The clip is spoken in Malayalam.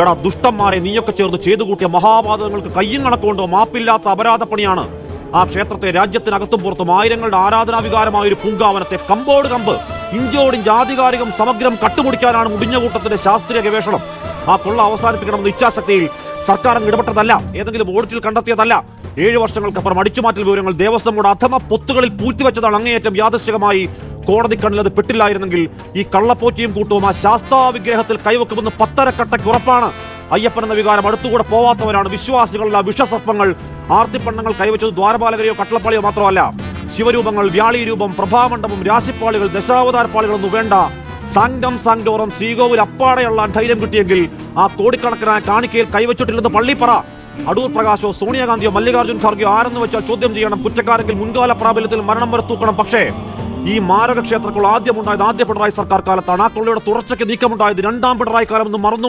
എടാ ദുഷ്ടന്മാരെ നീയൊക്കെ ചേർന്ന് ചെയ്തു കൂട്ടിയ മഹാപാതകങ്ങൾക്ക് കയ്യും കണക്കുകൊണ്ടോ മാപ്പില്ലാത്ത അപരാധ പണിയാണ് ആ ക്ഷേത്രത്തെ രാജ്യത്തിനകത്തും പുറത്തും ആയിരങ്ങളുടെ ആരാധനാവികാരമായ ഒരു പൂങ്കാവനത്തെ കമ്പോട് കമ്പ് ഇഞ്ചോടിഞ്ച് ആധികാരികം സമഗ്രം കട്ടുമുടിക്കാനാണ് മുടിഞ്ഞ കൂട്ടത്തിന്റെ ശാസ്ത്രീയ ഗവേഷണം. ആ കൊള്ള അവസാനിപ്പിക്കണമെന്ന ഇച്ഛാശക്തിയിൽ സർക്കാർ ഇടപെട്ടതല്ല ഏതെങ്കിലും ഓഡിറ്റിൽ കണ്ടെത്തിയതല്ല. ഏഴു വർഷങ്ങൾക്കപ്പുറം അടിച്ചുമാറ്റൽ വിവരങ്ങൾ ദേവസ്വം ബോർഡ് അഥമ പൊത്തുകളിൽ പൂഴ്ത്തിവെച്ചതാണ് അങ്ങേയറ്റം യാദൃശ്ചികമായി കോടതി കണ്ണിൽ അത് പെട്ടില്ലായിരുന്നെങ്കിൽ ഈ കള്ളപ്പോറ്റിയും കൂട്ടവും ആ ശാസ്താ വിഗ്രഹത്തിൽ കൈവെക്കുമെന്ന് പത്തരക്കട്ടയ്ക്ക് ഉറപ്പാണ്. അയ്യപ്പൻ എന്ന വികാരം അടുത്തുകൂടെ പോവാത്തവരാണ് വിശ്വാസികളുടെ വിഷസർപ്പങ്ങൾ ആർത്തിപ്പണ്ണങ്ങൾ കൈവച്ചത് ദ്വാരപാലകരെയോ കട്ടളപ്പാളിയോ മാത്രമല്ല. ശിവരൂപങ്ങൾ വ്യാളി രൂപം പ്രഭാമണ്ഡപം രാശിപ്പാളികൾ ദശാവതാരപ്പാളികളൊന്നും വേണ്ട. സംഘം സംഘോറം ശ്രീകോവിൽ അപ്പാടെയുള്ള ധൈര്യം കിട്ടിയെങ്കിൽ ആ കോടിക്കണക്കിനായ കാണിക്കയിൽ കൈവച്ചിട്ടില്ലെന്ന് പള്ളിപ്പറ. അടൂർ പ്രകാശോ സോണിയാഗാന്ധിയോ മല്ലികാർജുൻ ഖാർഗെയോ ആരെന്ന് വെച്ചാൽ ചോദ്യം ചെയ്യണം. കുറ്റക്കാരെങ്കിൽ മുൻകാല പ്രാബല്യത്തിൽ മരണം വരെ തൂക്കണം. പക്ഷേ ഈ മാരക ക്ഷേത്രക്കുള്ള ആദ്യമുണ്ടായത് ആദ്യ പിണറായി സർക്കാർ കാലത്താണ്. ആ കൊള്ളയുടെ തുടർച്ചയ്ക്ക് നീക്കമുണ്ടായത് രണ്ടാം പിണറായി കാലം എന്ന് മറന്നു